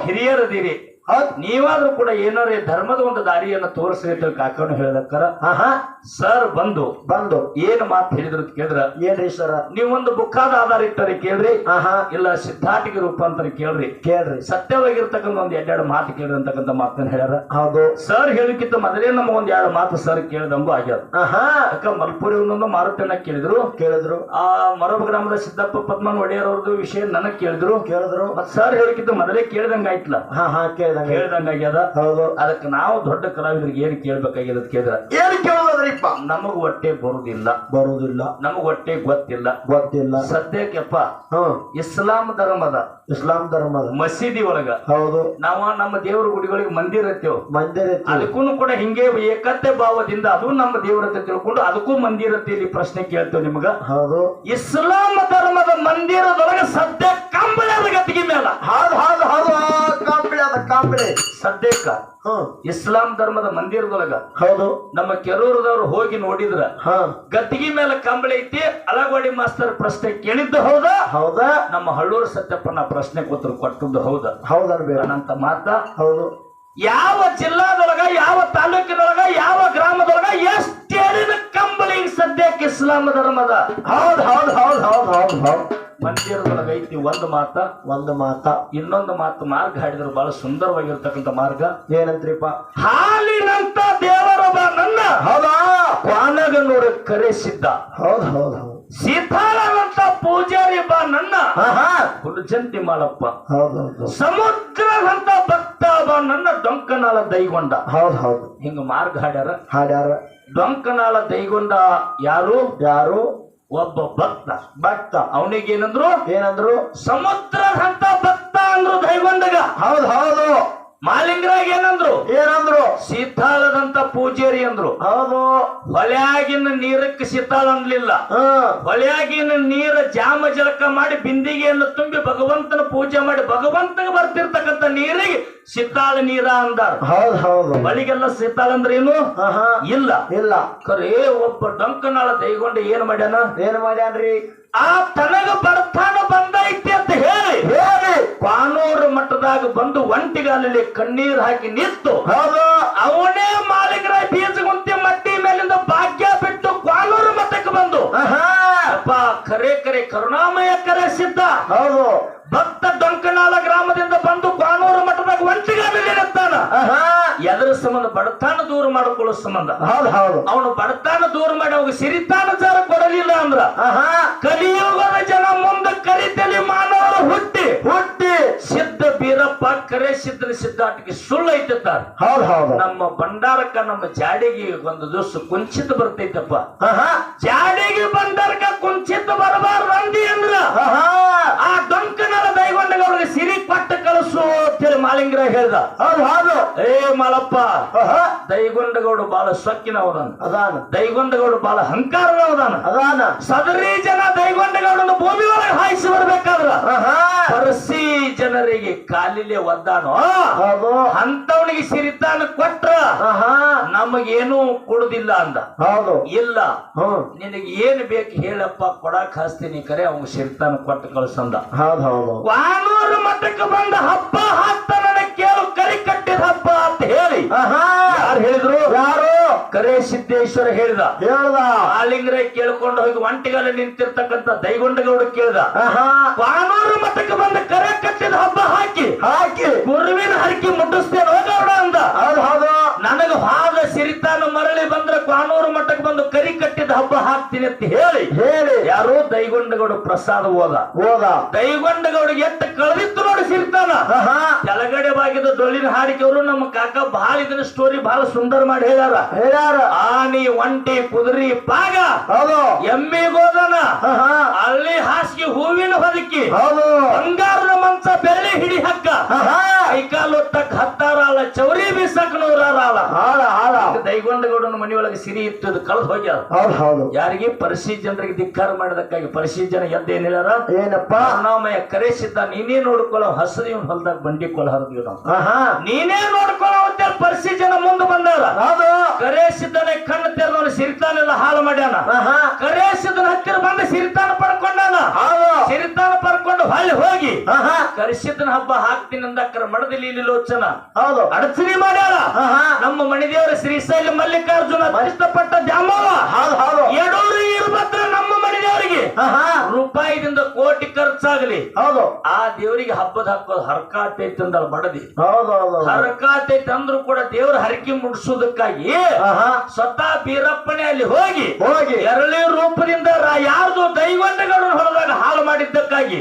ಹಿರಿಯರದಿರಿ ನೀವಾದ್ರೂ ಕೂಡ ಏನಾರ ಧರ್ಮದ ಒಂದು ದಾರಿಯನ್ನು ತೋರಿಸಿ ಅಂತ ಕಾಕೊಂಡು ಹೇಳದಕ್ಕರ ಸರ್ ಬಂದು ಬಂದು. ಏನ್ ಮಾತು ಹೇಳಿದ್ರು ಕೇಳಿದ್ರ? ಏನ್ರಿ ಸರ? ನೀವೊಂದು ಬುಕ್ಕಾದ ಆಧಾರ ಇಟ್ಟರೆ ಕೇಳ್ರಿ. ಆಹಾ. ಇಲ್ಲ ಸಿದ್ಧಾಟಿಗೆ ರೂಪಾಂತರ ಕೇಳ್ರಿ. ಕೇಳ್ರಿ. ಸತ್ಯವಾಗಿರ್ತಕ್ಕಂಥ ಒಂದ್ ಎರಡೆರಡು ಮಾತು ಕೇಳ್ರಿ ಅಂತಕ್ಕಂಥ ಮಾತನ್ನ ಹೇಳ್ಯಾರ. ಹೌದು. ಸರ್ ಹೇಳಿಕ್ಕಿಂತ ಮೊದಲೇ ನಮ್ಮ ಒಂದ್ ಎರಡು ಮಾತು ಸರ್ ಕೇಳ್ದಂಗು ಆಗ್ಯದ. ಆಹಾ. ಅಕ್ಕ ಮಲ್ಪುರಿ ಒಂದೊಂದು ಮಾರುತನ ಕೇಳಿದ್ರು. ಕೇಳಿದ್ರು. ಆ ಮರಬ ಗ್ರಾಮದ ಸಿದ್ದಪ್ಪ ಪದ್ಮನ್ ಒಡೆಯರ್ ಅವ್ರದ್ದು ವಿಷಯ ನನಗ್ ಕೇಳಿದ್ರು. ಕೇಳಿದ್ರು. ಸರ್ ಹೇಳಿಕ್ಕಿಂತ ಮೊದಲೇ ಕೇಳ್ದಂಗ ಆಯ್ತಲ್ಲ. ಹಾ ಹಾ ಕೇಳ್ದಂಗ ಕೇಳ್ದಂಗ ಆಗ್ಯದ ಹೌದು. ಅದಕ್ಕೆ ನಾವು ದೊಡ್ಡ ಕಲಾವಿದರಿಗೆ ಏನು ಕೇಳ್ಬೇಕಾಗ್ಯದ ಕೇಳಿದ್ರ ಏನ್ ಕೇಳೋದ್ರಿಪ್ಪ ನಮಗ್ ಹೊಟ್ಟೆ ಬರುದಿಲ್ಲ. ಬರುದಿಲ್ಲ. ನಮಗ್ ಹೊಟ್ಟೆ ಗೊತ್ತಿಲ್ಲ. ಗೊತ್ತಿಲ್ಲ. ಸದ್ಯಕ್ಕೆಪ್ಪ ಇಸ್ಲಾಂ ಧರ್ಮದ ಇಸ್ಲಾಂ ಧರ್ಮದ ಮಸೀದಿ ಒಳಗ ಹೌದು. ನಾವ ನಮ್ಮ ದೇವರ ಗುಡಿಗಳಿಗೆ ಮಂದಿರ ಇರ್ತೇವೆ. ಮಂದಿರ. ಅದಕ್ಕೂ ಕೂಡ ಹಿಂಗೆ ಏಕತೆ ಭಾವದಿಂದ ಅದು ನಮ್ಮ ದೇವರತೆ ತಿಳ್ಕೊಂಡು ಅದಕ್ಕೂ ಮಂದಿರ ಇಲ್ಲಿ ಪ್ರಶ್ನೆ ಕೇಳ್ತೇವೆ ನಿಮಗ. ಹೌದು. ಇಸ್ಲಾಂ ಧರ್ಮದ ಮಂದಿರದೊಳಗೆ ಸದ್ಯ ಕಂಬಳದ ಗತ್ತಿಗೆ ಮೇಲ. ಹೌದು ಹೌದು ಹೌದು. ಕಾಂಬಳಿ ಸದ್ಯಕ್ಕ ಇಸ್ಲಾಂ ಧರ್ಮದ ಮಂದಿರದೊಳಗ ಹೌದು. ನಮ್ಮ ಕೆರೂರದವ್ರು ಹೋಗಿ ನೋಡಿದ್ರ ಹಾ. ಗದ್ದಿಗೆ ಮೇಲೆ ಕಂಬಳಿ ಐತಿ ಅಲಗೋಡಿ ಮಾಸ್ತರ್ ಪ್ರಶ್ನೆ ಕೇಳಿದ್ದು ಹೌದಾ? ಹೌದಾ? ನಮ್ಮ ಹಳ್ಳೂರು ಸತ್ಯಪ್ಪನ ಪ್ರಶ್ನೆ ಕೂತರು ಕೊಟ್ಟದ್ದು ಹೌದಾ? ಹೌದು ಅನ್ಬೇಕು ಅನ್ನಂತ ಮಾತ? ಹೌದು. ಯಾವ ಜಿಲ್ಲಾದೊಳಗ ಯಾವ ತಾಲೂಕಿನೊಳಗ ಯಾವ ಗ್ರಾಮದೊಳಗ ಎಷ್ಟೇಳಿದ ಕಂಬಳಿ ಸದ್ಯಕ್ಕೆ ಇಸ್ಲಾಂ ಧರ್ಮದ? ಹೌದ್ ಹೌದು ಹೌದು ಹೌದು ಹೌದು ಹೌದು. ಮಂದಿರದೊಳಗ ಐತಿ ಒಂದು ಮಾತ ಒಂದು ಮಾತ. ಇನ್ನೊಂದು ಮಾತು ಮಾರ್ಗ ಹಾಡಿದ್ರು ಬಹಳ ಸುಂದರವಾಗಿರ್ತಕ್ಕಂಥ ಮಾರ್ಗ. ಏನಂತ್ರಿಪ್ಪ ಹಾಲಿನಂತ ದೇವರೊಬ್ಬ ನನ್ನ. ಹೌದಾ? ಕ್ವಾನಗನೂರ ಕರೆಸಿದ್ದ. ಹೌದು ಹೌದು ಹೌದು. ಸೀತಾಳನಂತ ಪೂಜಾರಿ ಬಾ ನನ್ನ. ಹುಲಜಂತಿ ಮಾಳಪ್ಪ. ಹೌದು ಹೌದು ಸಮುದ್ರದಂತ ಭಕ್ತ ಬಾ ನನ್ನ ಡೊಂಕನಾಳ ದೈಗೊಂಡ. ಹೌದು ಹೌದು. ಹಿಂಗ ಮಾರ್ಗ ಹಾಡ್ಯಾರ. ಹಾಡ್ಯಾರ. ಡೊಂಕನಾಳ ದೈಗೊಂಡ ಯಾರು? ಯಾರು? ಒಬ್ಬ ಭಕ್ತ ಭಕ್ತ ಅವನಿಗೆ ಏನಂದ್ರು? ಏನಂದ್ರು ಸಮುದ್ರದಂತ ಭಕ್ತ ಅಂದ್ರು ದೈವಂಡಗ ಹೌದು ಹೌದು. ಮಾಲಿಂಗರಾಗ ಏನಂದ್ರು? ಏನಂದ್ರು ಸೀತಾಳದಂತ ಪೂಜಾರಿ ಅಂದ್ರು. ಹೌದು. ಹೊಳ್ಯಾಗಿನ ನೀರಕ್ಕೆ ಸೀತಾಳ ಅನ್ಲಿಲ್ಲ ಹೊಳ್ಯಾಗಿನ ನೀರ ಜಾಮ ಜಳಕ ಮಾಡಿ ಬಿಂದಿಗೆಯನ್ನು ತುಂಬಿ ಭಗವಂತನ ಪೂಜೆ ಮಾಡಿ ಭಗವಂತಗೆ ಬರ್ತಿರ್ತಕ್ಕಂಥ ನೀರಿಗೆ ಸೀತಾಳ ನೀರ ಅಂದಾರ. ಹೌದು ಹೌದು. ಬಳಿಗೆಲ್ಲ ಸಿದ್ಧಾಳ ಅಂದ್ರೆ ಏನು? ಇಲ್ಲ. ಇಲ್ಲ. ಕರೇ ಒಬ್ಬ ಡಂಕನಾಳ ದೈಗೊಂಡು ಏನ್ ಮಾಡ್ಯಾನ? ಏನ್ ಮಾಡ್ಯಾನ್ರಿ? ಆ ತನಗ ಬರ್ತಾನ ಬಂದೈತಿ ಅಂತ ಹೇಳಿ. ಹೇಳಿ. ಕಾನೂರು ಮಟ್ಟದಾಗ ಬಂದು ಒಂಟಿಗಾಲಲ್ಲಿ ಕಣ್ಣೀರ್ ಹಾಕಿ ನಿಂತು. ಹೌದು. ಅವನೇ ಬೀಜ ಗುಂತಿ ಮಟ್ಟಿ ಮೇಲಿಂದ ಭಾಗ್ಯ ಬಿಟ್ಟು ಕಾನೂರು ಮಟ್ಟಕ್ಕೆ ಬಂದು. ಕರೆ ಕರೆ ಕರುಣಾಮಯ ಕರೆ ಸಿದ್ಧ. ಹೌದು. ಭಕ್ತ ಎದರ ಸಂಬಂಧ ಬಡತನ ದೂರ ಮಾಡಿಕೊಳ್ಳೋ ಸಂಬಂಧ. ಹೌದು ಹೌದು. ಅವನು ಬಡತನ ದೂರ ಮಾಡಿ ಅವಾಗ ಸಿರಿತಾನ ಜಾರ ಕೊಡಲಿಲ್ಲ ಅಂದ್ರ ಕಲಿಯುಗದ ಜನ ಮುಂದೆ ಕರಿತಲಿ ಮಾನವರು ಹುಟ್ಟಿ. ಹುಟ್ಟಿ. ಸಿದ್ಧ ಬೀರಪ್ಪ ಕರೆ ಸಿದ್ಧನ ಸಿದ್ಧಾಟಿಗೆ ಸುಳ್ಳು ಐತಿದ್ದಾರೆ ಹೌದು ಹೌದು. ನಮ್ಮ ಭಂಡಾರಕ್ಕ ನಮ್ಮ ಜಾಡಿಗೆ ಒಂದು ದಿವಸ ಕುಂಚಿತ ಬರ್ತೈತಪ್ಪ. ಹಾ ಜಾಡಿಗೆ ಭಂಡಾರಕ ಕುಂಚಿತ ಬರಬಾರ್ದು ಅಂದಿ ಅಂದ್ರ ಆ ಡೊಂಕನರ ಅವ್ರಿಗೆ ಸಿರಿ ಮಾಲಿಂಗರ ಹೇಳ್ದ. ಹೌದು ಹೌದು. ಏ ಮಾಲಪ್ಪ. ದೈಗೊಂಡಗೌಡ ಬಹಳ ಸೊಕ್ಕಿನವದಾನ ಅದಾನ. ದೈಗೊಂಡಗೌಡ ಬಹಳ ಹಂಕಾರನವದಾನ ಅದಾನ. ಸದರಿ ಜನ ದೈಗೊಂಡಗೌಡನ ಭೂಮಿ ಒಳಗೆ ಹಾಯಿಸಿ ಬರ್ಬೇಕಾದ್ರ? ಪರಸಿ ಜನರಿಗೆ ಕಾಲಿಲೆ ಒದ್ದಾನೋ? ಹೌದು. ಅಂತವನಿಗೆ ಸಿರಿತಾನ ಕೊಟ್ರ ನಮಗೇನು ಕೊಡುದಿಲ್ಲ ಅಂದ. ಹೌದು. ಇಲ್ಲ. ನಿನಗೆ ಏನ್ ಬೇಕು ಹೇಳಪ್ಪ ಕೊಡಕ್ ಹಾಸ್ತೀನಿ ಕರೆ ಅವ್ನು ಸಿರಿತಾನ ಕೊಟ್ಟು ಕಳ್ಸಂದ. ಹೌದು ಹೌದು. ವಾನೂರು ಮಠಕ್ಕೆ ಬಂದ ಹಬ್ಬ ಹಾಕ್ತಾನ ಕೇಳು ಕರಿ ಕಟ್ಟಿದ ಹಬ್ಬ ಅಂತ ಹೇಳಿ. ಯಾರು ಹೇಳಿದ್ರು? ಯಾರು? ಕರೆ ಸಿದ್ದೇಶ್ವರ ಹೇಳಿದ. ಹೇಳ್ದ. ಆಲಿಂಗ್ರೆ ಕೇಳ್ಕೊಂಡು ಹೋಗಿ ಒಂಟಿಗಲ್ಲಿ ನಿಂತಿರ್ತಕ್ಕಂಥ ದೈಗೊಂಡಗೌಡ ಕೇಳ್ದ. ವಾನೂರು ಮಠಕ್ಕೆ ಬಂದು ಕರೆ ಕಟ್ಟಿದ ಹಬ್ಬ ಹಾಕಿ. ಹಾಕಿ. ಗುರುವಿನ ಹರಕೆ ಮುಟ್ಟಿಸ್ತೇನೆ ಹೋಗೌಡ ಅಂದ. ಹೌದು ಹೌದು. ನನಗ ಹಾದ ಸಿರಿತಾನ ಮರಳಿ ಬಂದ್ರೆ ಕಾನೂರು ಮಠಕ್ಕೆ ಬಂದು ಕರಿ ಕಟ್ಟಿದ ಹಬ್ಬ ಹಾಕ್ತೀನಿ ಅಂತ ಹೇಳಿ. ಹೇಳಿ. ಯಾರೋ ದೈಗೊಂಡಗೌಡ ಪ್ರಸಾದ ಹೋದ. ಹೋಗ ದೈಗೊಂಡಗೌಡ ಎತ್ತ ಕಳೆದಿತ್ತು ನೋಡಿ ಸಿರಿತಾನ. ಕೆಳಗಡೆ ಬಾಗಿದ ದೊಳ್ಳಿನ ಹಾಡಿಕೆಯವರು ನಮ್ಮ ಕಾಕ ಬಹಳ ಇದನ್ನ ಸ್ಟೋರಿ ಬಹಳ ಸುಂದರ ಮಾಡಿ ಹೇಳ್ಯಾರ. ಹೇಳ್ಯಾರ. ಆನಿ ಒಂಟಿ ಕುದುರಿ ಪಾಗ. ಹೌದು. ಎಮ್ಮಿ ಗೋದನ ಆಹಾ ಅಲ್ಲಿ ಹಾಸಿಗೆ ಹೂವಿನ ಹೊದಕಿ. ಹೌದು. ಬಂಗಾರದ ಮಂಚ ಬೆಳ್ಳಿ ಹಿಡಿ ಹಕ್ಕ ಹಾ ಕೈಕಾಲು ಹತ್ತಾರ ಅಲ್ಲ ಚೌರಿ ಬೀಸಕ್ ನೂರಾರಾಳ ಹಾಳ ಹಾಳ ದೈಗೊಂಡಗೌಡನ ಮನೆಯೊಳಗೆ ಸಿರಿ ಇಟ್ಟದು ಕಳೆದು ಹೋಗ್ಯಾರ ಹೌದು ಹೌದು. ಯಾರಿಗೆ ಪರಿಸಿ ಜನರಿಗೆ ಧಿಕ್ಕಾರ ಮಾಡಿದಕ್ಕಾಗಿ ಪರಿಸಿ ಜನ ಎದ್ದು ಏನ್ ಹೇಳ್ಯಾರ ಏನಪ್ಪ? ಅಣ್ಣಾಮಯ್ಯ ಕರೆಸಿದ್ದ ನೀನೇ ನೋಡ್ಕೊಳ್ಳೋ ಹಸರಿ ಹೊಲದಾಗ ಬಂಡಿ ಕೊಳ ಹರಿದ್ವಿ ನಾವು ನೀನೇ ನೋಡ್ಕೊಳ್ಳೋ ಅಂತೇಳಿ ಪರಿಸಿ ಜನ ಮುಂದೆ ಬಂದಾರ. ಅದು ಕರೆಸಿದ್ದನೆ ಕಣ್ಣು ತೆರೆದವನು ಸಿರಿತಾನೆಲ್ಲ ಹಾಳು ಮಾಡ್ಯಾನ. ಕರೆಸಿದನ ಹತ್ತಿರ ಬಂದು ಸಿರಿತಾನ ಪಡ್ಕೊಂಡಾನ. ಸಿರಿತಾನ ಪಡ್ಕೊಂಡು ಹೊಳ್ಳಿ ಹೋಗಿ. ಕರೆಸಿದ್ದನ ಹಬ್ಬ ಹಾಕ್ತೀನಿ ಅಂದಕ್ಕರ ಮಡದಲ್ಲಿ ಲೋಚನ. ಹೌದು. ಅಡಚಣೆ ಮಾಡ್ಯಾರ. ನಮ್ಮ ಮಣಿದೇವರ ಶ್ರೀಶೈಲ ಮಲ್ಲಿಕಾರ್ಜುನ ಕಷ್ಟಪಟ್ಟ ದ್ಯಾಮವ್ವ ಹೌದು ಹೌದು. ಎಡೂರು ಇರ್ಬತ್ರ ನಮ್ಮ ಮಣಿದೇವರಿಗೆ ಆಹಾ ರೂಪಾಯಿದಿಂದ ಕೋಟಿ ಖರ್ಚಾಗಲಿ. ಹೌದು. ಆ ದೇವರಿಗೆ ಹಬ್ಬದ ಹಾಕೋದು ಹರಕಾತೆ ಅಂದಳ ಬಡದಿ ಹೌದು ಹೌದು ಹರಕಾತೈತಿ ಅಂದ್ರು ಕೂಡ ದೇವ್ರ ಹರಕೆ ಮುಡಿಸೋದಕ್ಕಾಗಿ ಸ್ವತಃ ಬೀರಪ್ಪನೇ ಅಲ್ಲಿ ಹೋಗಿ ಹೋಗಿ. ಎರಳಿ ರೂಪದಿಂದ ಯಾರ್ದು ದೈವಂಡಗಳನ್ನು ಹೊರದಾಗ ಹಾಳು ಮಾಡಿದ್ದಕ್ಕಾಗಿ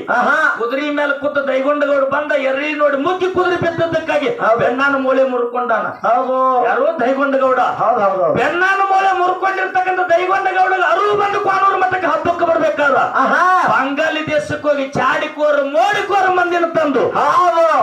ಕುದುರೆ ಮೇಲೆ ಕೂತ ದೈಗೊಂಡಗೌಡ ಬಂದ ಎರಳಿ ನೋಡಿ ಮುಗ್ಗಿ ಕುದುರೆ ಬಿದ್ದದಕ್ಕಾಗಿ. ಬೆನ್ನಾನ ಮೂಲೆ ಮುರ್ಕೊಂಡಾನ. ಹೌದು. ಯಾರು ದೈಗೊಂಡಗೌಡ. ಹೌದು. ಹೌದು ಬೆನ್ನಾನ ಮೂಲೆ ಮುರ್ಕೊಂಡಿರ್ತಕ್ಕಂಥ ದೈವನ್ನ ಗೌಡರು ಅರು ಬಂದು ಕಾನೂರು ಮಟ್ಟಕ್ಕೆ ಹಬ್ಬಕ್ಕೆ ಬರ್ಬೇಕಾದ ಆಹಾ. ಬಂಗಾಲಿ ದೇಶಕ್ಕೆ ಹೋಗಿ ಚಾಡಿಕೋರು ಮೋಡಿಕೋರು ಮಂದಿನ ತಂದು.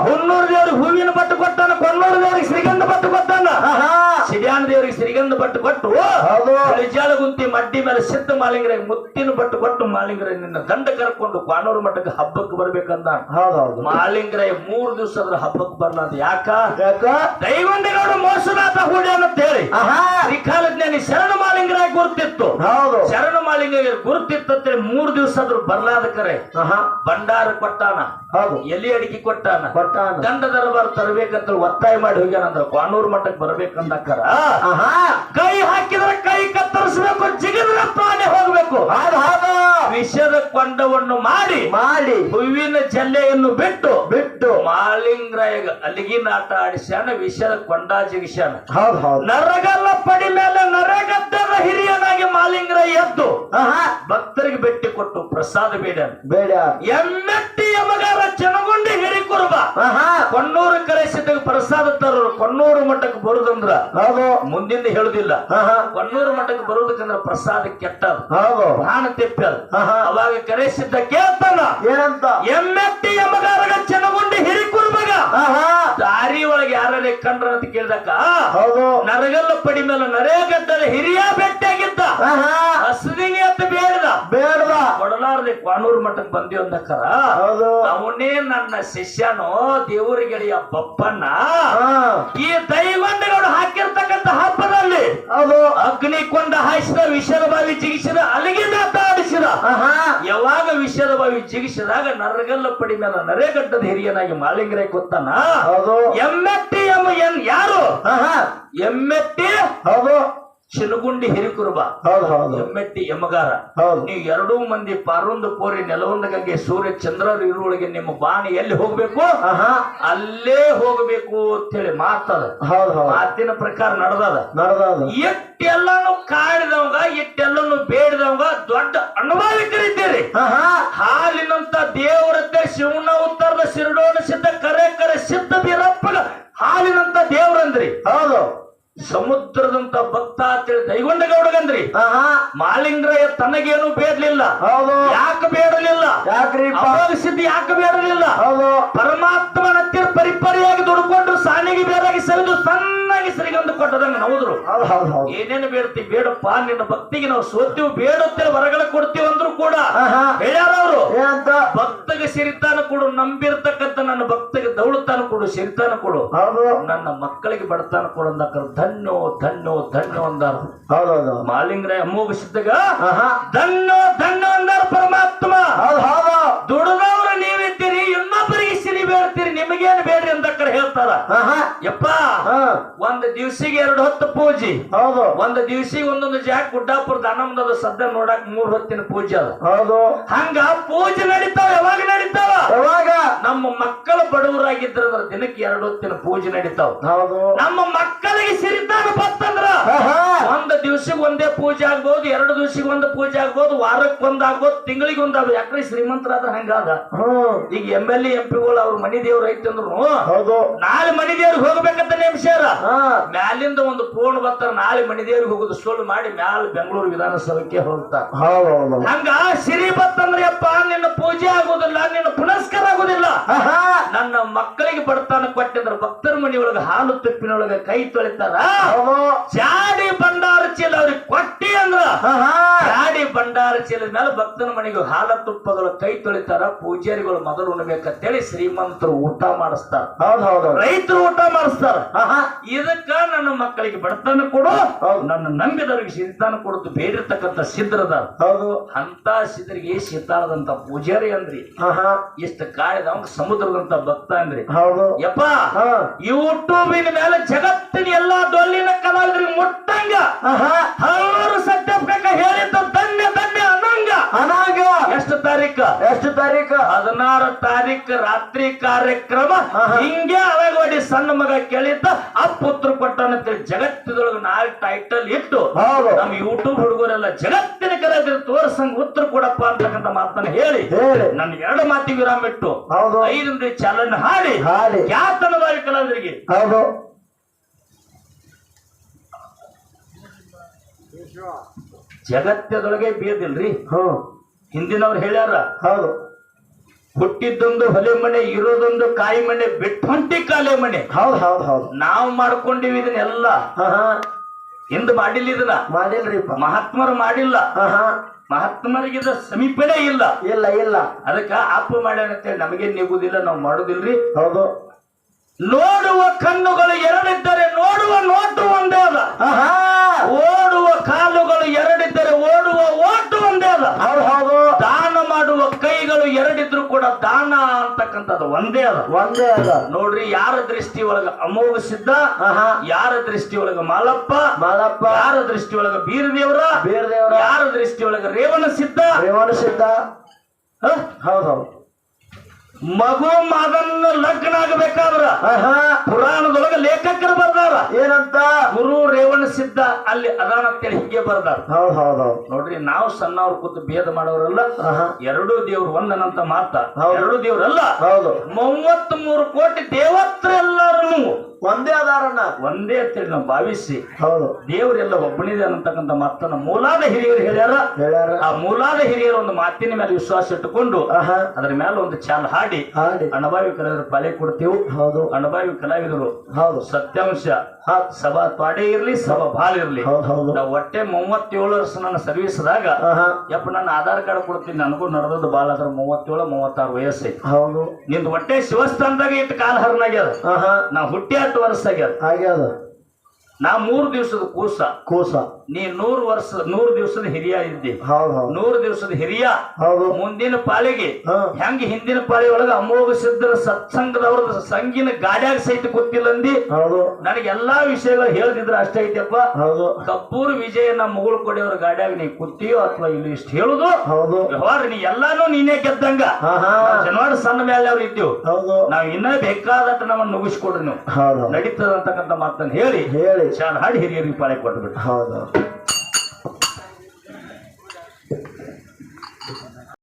ಹುನ್ನೂರು ದೇವ್ರಿಗೆ ಹೂವಿನ ಬಟ್ಟು ಕೊಟ್ಟಾನ ಕೊನ್ನೂರು ದೇವ್ರಿಗೆ ಶ್ರೀಗಂಧ ಬಟ್ಟು ಕೊಟ್ಟಾನ? ಆಹಾ. ಸಿಡಿಯಾನ ದೇವರಿಗೆ ಶ್ರೀಗಂಧ ಬಟ್ಟು ಕೊಟ್ಟು ಹೌದು. ಬಿಳಿಜಾಲ ಗುಂತಿ ಮಡ್ಡಿ ಮೇಲೆ ಸಿದ್ಧ ಮಾಲಿಂಗರಿಗೆ ಮುತ್ತಿನ ಬಟ್ಟು ಕೊಟ್ಟು ಮಾಲಿಂಗರ ನಿನ್ನ ದಂಡ ಕರ್ಕೊಂಡು ಕಾನೂರು ಮಠಕ್ಕೆ ಹಬ್ಬಕ್ಕೆ ಬರ್ಬೇಕಂದ. ಹೌದು ಮಾಲಿಂಗರ ಮೂರ್ ದಿವಸ ಅದ್ರ ಹಬ್ಬಕ್ಕೆ ಬರ್ಲಾದ ಯಾಕ? ಯಾಕ? ದೈವಂಡಗೌಡ ಮೋಸನಾಥ ಹೂಡಿ ಹೇಳಿ. ಆಹಾ ಶ್ರೀಕಾಲಜ್ಞಾನಿ ಶರಣ ಮಾಲಿಂಗರಾಗಿ ಗುರುತಿತ್ತು. ಹೌದು. ಶರಣ ಮಾಲಿಂಗ ಗುರುತಿತ್ತು ಅಂತೇಳಿ ಮೂರ್ ದಿವಸ ಆದ್ರೂ ಬರ್ಲಾದ ಕರೆ. ಭಂಡಾರ ಕೊಟ್ಟಾನ. ಹೌದು ಎಲ್ಲಿ ಅಡಿಕೆ ಕೊಟ್ಟಾನ? ಕೊಟ್ಟಾನ. ದಂಡ ದರಬಾರ್ ತರಬೇಕಂತ ಒತ್ತಾಯ ಮಾಡಿ ಹೋಗ್ಯಾನಂದ್ರ ಕಾನೂರು ಮಠಕ್ಕೆ ಬರ್ಬೇಕಂದಕ್ಕರ. ಆಹಾ. ಕೈ ಹಾಕಿದ್ರೆ ಕೈ ಕತ್ತರಿಸಬೇಕು ಜಿಗಿದ್ರ ಪ್ರಾಣಿ ಹೋಗ್ಬೇಕು. ವಿಷದ ಕೊಂಡವನ್ನು ಮಾಡಿ ಮಾಡಿ. ಹೂವಿನ ಜಲ್ಲೆಯನ್ನು ಬಿಟ್ಟು ಬಿಟ್ಟು. ಮಾಲಿಂಗ್ರಾಯಗ ಅಲ್ಲಿಗಿನ ಆಟ ಆಡಿಸ್ಯಾನ ವಿಷದ ಕೊಂಡ ಜಿಗಿಸ್ಯಾನ. ನರಗಲ್ಲ ಪಡಿ ಮೇಲೆ ನರಗದ್ದದ ಹಿರಿಯನಾಗಿ ಮಾಲಿಂಗ್ರ ಎದ್ದು ಭಕ್ತರಿಗೆ ಬೆಟ್ಟಿ ಕೊಟ್ಟು ಪ್ರಸಾದ ಬೇಡ ಬೇಡ ಎಮ್ಮೆಟ್ಟಿ ಯಮಗಾರ ಜನಗೊಂಡಿ ಹಿರಿಕುರುಬ ಆಹಾ. ಕೊಣ್ಣೂರು ಕರೆಸಿದಾಗ ಪ್ರಸಾದ ತರೋರು ಕೊನ್ನೂರು ಮಠಕ್ಕೆ ಬರುದಂದ್ರ ಹೌದು. ಮುಂದಿಂದ ಹೇಳುದಿಲ್ಲ. ಕೊನ್ನೂರು ಮಠಕ್ಕೆ ಬರುದಕ್ಕಂದ್ರ ಪ್ರಸಾದ ಕೆಟ್ಟ ಹೌದು. ಪ್ರಾಣ ತೆಪ್ಪದ. ಅವಾಗ ಕರೆಸಿದ್ದ ಕೇಳ್ತಾನ. ಏನಂತ? ಎಮ್ಮೆತ್ತಿ ಯಮಗಾರಗ ಹಿರಿ ಹಿರಿಕುರುಬಗ ಆಹಾ. ದಾರಿ ಒಳಗೆ ಯಾರ ಕಂಡ್ರ ಅಂತ ಕೇಳಿದಕ್ಕ. ಹೌದು. ನರಗಲ್ಲ ಪಡಿ ಮೇಲೆ ನರೇಗದ್ದಲ್ಲಿ ಹಿರಿಯ ಬೆಟ್ಟಾಗಿದ್ದ ಆಹಾ ಹಸದಿನಿ ಅಂತ ಬೇಡದ ಬೇಡವಾ ಕೊಡಲಾರ್ದೆ ಕ್ವಾನೂರ್ ಮಠಕ್ ಬಂದಿ ಅಂದಕ್ಕರ ಅವನೇ ನನ್ನ ಶಿಷ್ಯನು ದೇವರ ಗೆಳೆಯ ಬಪ್ಪಣ್ಣ ಹಾ. ಈ ದೈವಂಡಗಳು ಹಾಕಿರ್ತಕ್ಕಂಥ ಹಬ್ಬದಲ್ಲಿ ಅದು ಅಗ್ನಿ ಕೊಂಡ ಹಾಯಿಸಿದ ವಿಷದ ಬಾವಿ ಜಿಗಿಸಿದ ಅಲ್ಲಿಗೆ ಆಡಿಸಿದ ಯಾವಾಗ ವಿಷದ ಬಾವಿ ಜಿಗಿಸಿದಾಗ ನರಗಲ್ಲ ಪಡಿ ಮೇಲೆ ನರೇಗಡ್ಡದ ಹಿರಿಯನಾಗಿ ಮಾಲಿಂಗರೇ ಗೊತ್ತಾನ ಹೌದು. ಎಮ್ಮೆಟ್ಟಿ ಎಂ ಎನ್ ಯಾರು? ಎಂ ಎಮ್ಮೆಟ್ಟಿ ಹೌದು. ಚಿನುಗುಂಡಿ ಹಿರಿಕುರುಬ. ಹೌದು ಹೌದು. ಎಮ್ಮೆಟ್ಟಿ ಯಮಗಾರ. ಹೌದು. ನೀವು ಎರಡೂ ಮಂದಿ ಪಾರೊಂದು ಪೋರಿ ನೆಲವೊಂದ ಗಂಗೆ ಸೂರ್ಯ ಚಂದ್ರರು ಇರುವೊಳಗೆ ನಿಮ್ಮ ಬಾಣಿ ಎಲ್ಲಿ ಹೋಗ್ಬೇಕು? ಅಲ್ಲೇ ಹೋಗಬೇಕು ಅಂತೇಳಿ ಮಾತದ. ಹೌದು ಹೌದು. ಮಾತಿನ ಪ್ರಕಾರ ನಡೆದದ. ನಡೆದದು. ಇಟ್ಟೆಲ್ಲನು ಕಾಡಿದವಂಗ ಇಟ್ಟೆಲ್ಲನು ಬೇಡಿದವಂಗ ದೊಡ್ಡ ಅನುಭವಿಕರಿದ್ದೀರಿ. ಹಾಲಿನಂತ ದೇವರದ್ದೇ ಶಿವನ ಉತ್ತರದ ಶಿರಡೋಣ ಸಿದ್ಧ ಕರೆ ಕರೆ ಸಿದ್ಧ ಬೀರಪ್ಪಗ ಹಾಲಿನಂತ ದೇವರಂದ್ರಿ. ಹೌದು. ಸಮುದ್ರದಂತ ಭಕ್ತ ಅಂತೇಳಿ ದೈಗೊಂಡ ಗೌಡಗಂದ್ರಿ ಆಹಾ. ಮಾಲಿಂಗ್ರಯ್ಯ ತನಗೇನು ಬೇಡಲಿಲ್ಲ. ಹೌದು. ಯಾಕೆ ಬೇಡಲಿಲ್ಲ? ಯಾಕ್ರಿ ಸಿದ್ಧಿ ಯಾಕೆ ಬೇಡಲಿಲ್ಲ? ಹೌದು. ಪರಮಾತ್ಮನ ಹತ್ತಿರ ಪರಿಪರಿಯಾಗಿ ದುಡ್ಕೊಂಡು ಸಾನಿಗೆ ಬೇರಾಗಿ ಸರಿದು ಸಣ್ಣಾಗಿ ಸರಿಗೊಂದು ಕೊಟ್ಟದಂಗ ನೌದ್ರು ಹೌದು ಹೌದು ಹೌದು. ಏನೇನು ಬೇಡ್ತಿ? ಬೇಡಪ್ಪ ನಿನ್ನ ಭಕ್ತಿಗೆ ನಾವು ಸೋತೀವಿ ಬೇಡುತ್ತೆ ಹೊರಗಡೆ ಕೊಡ್ತೀವಿ ಅಂದ್ರು ಕೂಡ ಹೇಳ್ಯಾರ ಏನಂತ ಭಕ್ತಗೆ ಸಿರಿತಾನ ಕೊಡು ನಂಬಿರ್ತಕ್ಕಂಥ ನನ್ನ ಭಕ್ತಗೆ ದೌಳತಾನ ಕೊಡು ಸಿರಿತಾನ ಕೊಡು. ಹೌದು. ನನ್ನ ಮಕ್ಕಳಿಗೆ ಬಡತಾನ ಕೊಡು ಕರ್ ಧನ್ಯೋ ಧನ್ಯೋ ಧನ್ಯೋ ಅಂದಾರ. ಹೌದೌದು. ಮಾಲಿಂಗ್ರೆ ಮಾಲಿಂಗ್ರ ಸಿದ್ಧಗ ಧನ್ಯೋ ಧನ್ಯೋ ಅಂದಾರ ಪರಮಾತ್ಮ. ಹೌದು ಹೌದು. ದುಡಿದವರು ಬೇಡ್ತೀರಿ ನಿಮಗೇನು ಬೇಡ್ರಿ ಅಂತ ಹೇಳ್ತಾರ. ಆಹಾ. ಯಪ್ಪ ಹಾ. ಒಂದ್ ದಿವ್ಸಿಗೆ ಎರಡು ಹೊತ್ತು ಪೂಜೆ. ಹೌದು. ಒಂದ್ ದಿವ್ಸಿಗೆ ಒಂದೊಂದು ಜಾಗ ಗುಡ್ಡಾಪುರ ದಾನಂದದ ಸದ್ಯ ನೋಡಕ್ ಮೂರ್ ಹೊತ್ತಿನ ಪೂಜೆ ಅದ. ಹೌದು. ಹಂಗ ಪೂಜೆ ನಡೀತಾವ ಯಾವಾಗ ನಡೀತಾವ? ಯಾವಾಗ? ನಮ್ಮ ಮಕ್ಕಳು ಬಡವರಾಗಿದ್ರ ದಿನಕ್ಕೆ ಎರಡು ಹೊತ್ತಿನ ಪೂಜೆ ನಡೀತಾವ. ಹೌದು. ನಮ್ಮ ಮಕ್ಕಳಿಗೆ ಒಂದೇ ಪೂಜೆ ಆಗ್ಬೋದು ಎರಡು ದಿವಸಕ್ಕೆ ಒಂದು ಪೂಜೆ ಆಗ್ಬೋದು ವಾರಕ್ಕೆ ಒಂದ್ ಆಗ್ಬೋದು ತಿಂಗಳಿಗೆ ಒಂದ್ ಆಗ್ಬೋದು. ಯಾಕ್ರೆ ಶ್ರೀಮಂತರಾದ್ರ ಹಂಗಾದ? ಈಗ ಎಂ ಎಲ್ ಎಂ ಪಿಗಳು ಅವ್ರ ಮನಿ ದೇವ್ರ ಐತಿ ಅಂದ್ರು. ನಾಳೆ ಮನಿ ದೇವ್ರಿಗೆ ಹೋಗ್ಬೇಕಂತ ನೇಮಿಸ್ಯಾರ ಹಾ. ಮ್ಯಾಲಿಂದ ಒಂದು ಫೋನ್ ಬರ್ತಾರ ನಾಳೆ ಮನಿ ದೇವ್ರಿಗೆ ಹೋಗುದು ಸುಳ್ಳು ಮಾಡಿ ಮ್ಯಾಲ ಬೆಂಗಳೂರು ವಿಧಾನಸಭೆಗೆ ಹೋಗ್ತಾರ ಹಂಗ ಸಿರಿ ಬತ್ತಂದ್ರೆ ಅಪ್ಪ ನಿನ್ನ ಪೂಜೆ ಆಗುದಿಲ್ಲ ನಿನ್ನ ಪುನಸ್ಕಾರ ಆಗುದಿಲ್ಲ. ನನ್ನ ಮಕ್ಕಳಿಗೆ ಬಡತನ ಕೊಟ್ಟಿದ್ರ ಭಕ್ತರ ಮನಿಯೊಳಗ ಹಾಲು ತುಪ್ಪಿನೊಳಗ ಕೈ ತೊಳಿತಾರ. ಜಾಡಿ ಭಂಡಾರ ಚೀಲ ಅವ್ರಿಗೆ ಕೊಟ್ಟಿ ಅಂದ್ರ ಗಾಡಿ ಭಂಡಾರ ಚೀಲದ ಮೇಲೆ ಭಕ್ತನ ಮನೆಗೆ ಹಾಲ ತುಪ್ಪಗಳು ಕೈ ತೊಳಿತಾರ ಪೂಜಾರಿಗಳು ಮೊದಲು ಉಣ್ಬೇಕಂತೇಳಿ ಶ್ರೀಮಂತರು ಊಟ ಮಾಡಿಸ್ತಾರ. ಹೌದ್ ಹೌದು ರೈತರು ಊಟ ಮಾಡಿಸ್ತಾರ. ಇದಕ್ಕ ನನ್ನ ಮಕ್ಕಳಿಗೆ ಬಡತನ ಕೊಡು. ನನ್ನ ನಂಬಿದವರಿಗೆ ಸಿದ್ಧಾನ ಕೊಡುದು ಬೇಡಿರ್ತಕ್ಕಂಥ ಸಿದ್ಧರದ ಹೌದು. ಅಂತ ಸಿದ್ಧರಿಗೆ ಸಿದ್ಧಾರದಂತ ಪೂಜಾರಿ ಅಂದ್ರಿ. ಇಷ್ಟ ಕಾಯ್ದವಂಗ ಸಮುದ್ರದಂತ ಭಕ್ತ ಅಂದ್ರಿ. ಹೌದು. ಯಪ್ಪ ಯೂಟ್ಯೂಬಿನ ಮೇಲೆ ಜಗತ್ತಿನ ಎಲ್ಲಾ ದೊಲ್ಲಿನ ಕಲಾವಿದರಿಗೆ ಮುಟ್ಟಂಗ. ಹಲವಾರು ಸತ್ಯಪ್ರಕ ಹೇಳಿದ್ದು ಧನ್ಯ ಧನ್ಯ ಅನಂಗ. ಅನಾಗ. ಎಷ್ಟು ತಾರೀಕ? ಎಷ್ಟು ತಾರೀಕ? ಹದಿನಾರು ತಾರೀಕ ರಾತ್ರಿ ಕಾರ್ಯಕ್ರಮ. ಹಿಂಗೆ ಅವಾಗೋಡಿ ಸಣ್ಣ ಮಗ ಕೇಳಿದ್ದ ಅಪ್ಪ ಉತ್ತರ ಕೊಟ್ಟಾನಂತೇಳಿ ಜಗತ್ತಿದೊಳಗೆ ನಾಳೆ ಟೈಟಲ್ ಇಟ್ಟು ಹೌದು. ನಮ್ಮ ಯೂಟ್ಯೂಬ್ ಹುಡುಗರೆಲ್ಲ ಜಗತ್ತಿನ ಕರೆದ್ರೆ ತೋರ್ಸಂಗ್ ಉತ್ತರ ಕೊಡಪ್ಪ ಅಂತಕ್ಕಂಥ ಮಾತನ್ನ ಹೇಳಿ ಹೇಳಿ. ನನ್ನ ಎರಡು ಮಾತಿಗೆ ವಿರಾಮ ಇಟ್ಟು ಹೌದು. ಐದರಿಂದ ಚಾಲನೆ ಹಾಡಿ. ಹಾಡಿ. ಖ್ಯಾತನವಾರಿ ಕಲಾವಿದರಿಗೆ ಹೌದು. ಜಗತ್ತದೊಳಗೆ ಬೇದಿಲ್ರಿ ಹ್ಮ್ ಹಿಂದಿನವ್ರು ಹೇಳ್ಯಾರ ಹೌದು. ಹುಟ್ಟಿದ್ದೊಂದು ಹೊಲೆ ಮನೆ ಇರೋದೊಂದು ಕಾಯಿ ಮನೆ ಬಿಟ್ಟು ಹೊಂಟಿ ಕಾಲೆ ಮನೆ ಹೌದು ಹೌದು ಹೌದು. ನಾವು ಮಾಡ್ಕೊಂಡಿವಿ ಇದನ್ನೆಲ್ಲ. ಹಾ ಹಿಂದ್ ಮಾಡಿಲ್ಲ ಇದನ್ನ. ಮಾಡಿಲ್ರಿ ಮಹಾತ್ಮರು ಮಾಡಿಲ್ಲ. ಮಹಾತ್ಮರಿಗೆ ಮಹಾತ್ಮರಿಗಿದ ಸಮೀಪನೇ ಇಲ್ಲ. ಇಲ್ಲ ಇಲ್ಲ. ಅದಕ್ಕ ಅಪ್ಪ ಮಾಡ್ಯಾನಂತೇಳಿ ನಮಗೆ ನಿಗುದಿಲ್ಲ ನಾವು ಮಾಡುದಿಲ್ರಿ. ಹೌದು. ನೋಡುವ ಕಣ್ಣುಗಳು ಎರಡಿದ್ದರೆ ನೋಡುವ ನೋಟು ಒಂದೇ ಅದ ಆಹಾ ಓಡುವ ಕಾಲುಗಳು ಎರಡಿದ್ದರೆ ಓಡುವ ಓಟು ಒಂದೇ ಅದ ಹೌದು ಹೌದು ದಾನ ಮಾಡುವ ಕೈಗಳು ಎರಡಿದ್ರು ಕೂಡ ದಾನ ಅಂತಕ್ಕಂಥದ್ದು ಒಂದೇ ಅದ. ಒಂದೇ ಅದ. ನೋಡ್ರಿ ಯಾರ ದೃಷ್ಟಿ ಒಳಗ ಅಮೋಘ ಸಿದ್ಧ ಆಹಾ. ಯಾರ ದೃಷ್ಟಿ ಒಳಗ ಮಾಲಪ್ಪ ಮಾಲಪ್ಪ. ಯಾರ ದೃಷ್ಟಿ ಒಳಗ ಬೀರದೇವರ ಬೀರದೇವರ. ಯಾರ ದೃಷ್ಟಿ ಒಳಗ ರೇವಣ ಸಿದ್ಧ. ರೇವಣ ಸಿದ್ಧ. ಹ? ಮಗು ಮಗನ್ನ ಲಗ್ನ ಆಗ್ಬೇಕಾದ್ರ ಪುರಾಣದೊಳಗ ಲೇಖಕರು ಬರ್ದಾರ. ಏನಂತ? ಗುರು ರೇವಣ ಸಿದ್ಧ ಅಲ್ಲಿ ಅದಾನ ಅಂತೇಳಿ ಹಿಂಗೆ ಬರ್ದಾರ. ಹೌದು ಹೌದು ಹೌದು. ನೋಡ್ರಿ ನಾವು ಸಣ್ಣವ್ರು ಕೂತು ಭೇದ ಮಾಡೋರಲ್ಲ ಎರಡು ದೇವ್ರು ಒಂದನಂತ ಮಾತ. ಎರಡು ದೇವ್ರಲ್ಲ. ಹೌದು. ಮೂವತ್ತ್ ಮೂರು ಕೋಟಿ ದೇವತ್ರೆಲ್ಲರನ್ನು ಒಂದೇ ಆಧಾರನ ಒಂದೇ ಅಂತೇಳಿ ನಾವು ಭಾವಿಸಿ. ಹೌದು. ದೇವರೆಲ್ಲ ಒಬ್ಬನಿದೆ ಅನ್ನತಕ್ಕಂಥ ಮಾತನ್ನ ಮೂಲಾದ ಹಿರಿಯರು ಹೇಳ್ಯಾರ. ಹೇಳ್ಯಾರ. ಆ ಮೂಲಾದ ಹಿರಿಯರು ಒಂದು ಮಾತಿನ ಮೇಲೆ ವಿಶ್ವಾಸ ಇಟ್ಟುಕೊಂಡು ಅದ್ರ ಮೇಲೆ ಒಂದು ಚಾಲ್ ಹಾಡಿ ಅಣಬಾವಿ ಕಲಾವಿದರು ಬಲೆ ಕೊಡ್ತೀವಿ. ಹೌದು. ಅಣಬಾವಿ ಕಲಾವಿದರು ಹೌದು. ಸತ್ಯಾಂಶ ಸಭಾ ತ್ವಾಡೆ ಇರ್ಲಿ ಸಭಾ ಬಾಲ್ ಇರ್ಲಿ. ಹೌದು ಹೌದು. ನಾವು ಒಟ್ಟೆ ಮೂವತ್ತೇಳು ವರ್ಷ ನನ್ನ ಸರ್ವಿಸ್ದಾಗ ಯಪ್ಪ ನನ್ನ ಆಧಾರ್ ಕಾರ್ಡ್ ಕೊಡ್ತೀನಿ ನನಗೂ ನಡೆದದ್ದು ಬಾಲ್ ಅದ್ರ ಮೂವತ್ತೇಳು ಮೂವತ್ತಾರು ವಯಸ್ಸೈತಿ. ಹೌದು. ನಿಂದು ಒಟ್ಟೆ ಶಿವಸ್ಥಾನದಾಗ ಇಟ್ಟು ಕಾಲ ಹರನಾಗ್ಯದ. ನಾ ಹುಟ್ಟಿ ಹತ್ತು ವರ್ಷ ಆಗ್ಯದ. ಆಗ್ಯದ. ನಾ ಮೂರು ದಿವಸದ ಕೂಸ. ಕೂಸ. ನೀ ನೂರು ವರ್ಷ ನೂರು ದಿವಸದ ಹಿರಿಯ ಇದ್ದಿ. ನೂರು ದಿವಸದ ಹಿರಿಯ. ಹೌದು. ಮುಂದಿನ ಪಾಳಿಗೆ ಹೆಂಗ ಹಿಂದಿನ ಪಾಳಿ ಒಳಗ ಅಮೋಘ ಸಿದ್ಧರ ಸತ್ಸಂಗದವ್ರ ಸಂಗಿನ ಗಾಡ್ಯಾಗ ಸಹಿತ ಗೊತ್ತಿಲ್ಲ ಅಂದಿ ಹೌದು. ನನಗೆ ಎಲ್ಲಾ ವಿಷಯಗಳು ಹೇಳ್ದಿದ್ರ ಅಷ್ಟೇ ಐತಪ್ಪ. ಹೌದು. ವಿಜಯ ವಿಜಯನ ಮುಗುಳು ಕೊಡಿಯವ್ರ ಗಾಡ್ಯಾಗ ನೀ ಕುತ್ತಿಯೋ ಅಥವಾ ಇಲ್ಲಿ ಇಷ್ಟು ಹೇಳುದು? ಹೌದು. ವ್ಯವಹಾರ ನೀ ಎಲ್ಲಾನು ನೀನೇ ಗೆದ್ದಂಗ. ಜನವಾಡ ಸಣ್ಣ ಮೇಲೆ ಅವ್ರು ಇದ್ದೀವಿ. ಹೌದು. ನಾವ್ ಇನ್ನ ಬೇಕಾದಟ್ಟು ನಮ್ಮನ್ನ ಮುಗಿಸ್ಕೊಡ್ರಿ ನೀವು. ಹೌದು. ನಡೀತದ ಅಂತಕ್ಕಂಥ ಮಾತನ್ನ ಹೇಳಿ. ಹೇಳಿ. ಶಾಲ ಹಾಡಿ ಹಿರಿಯರಿಗೆ ಪಾಳೆ ಕೊಟ್ಬಿಟ್ಟು ಹೌದು.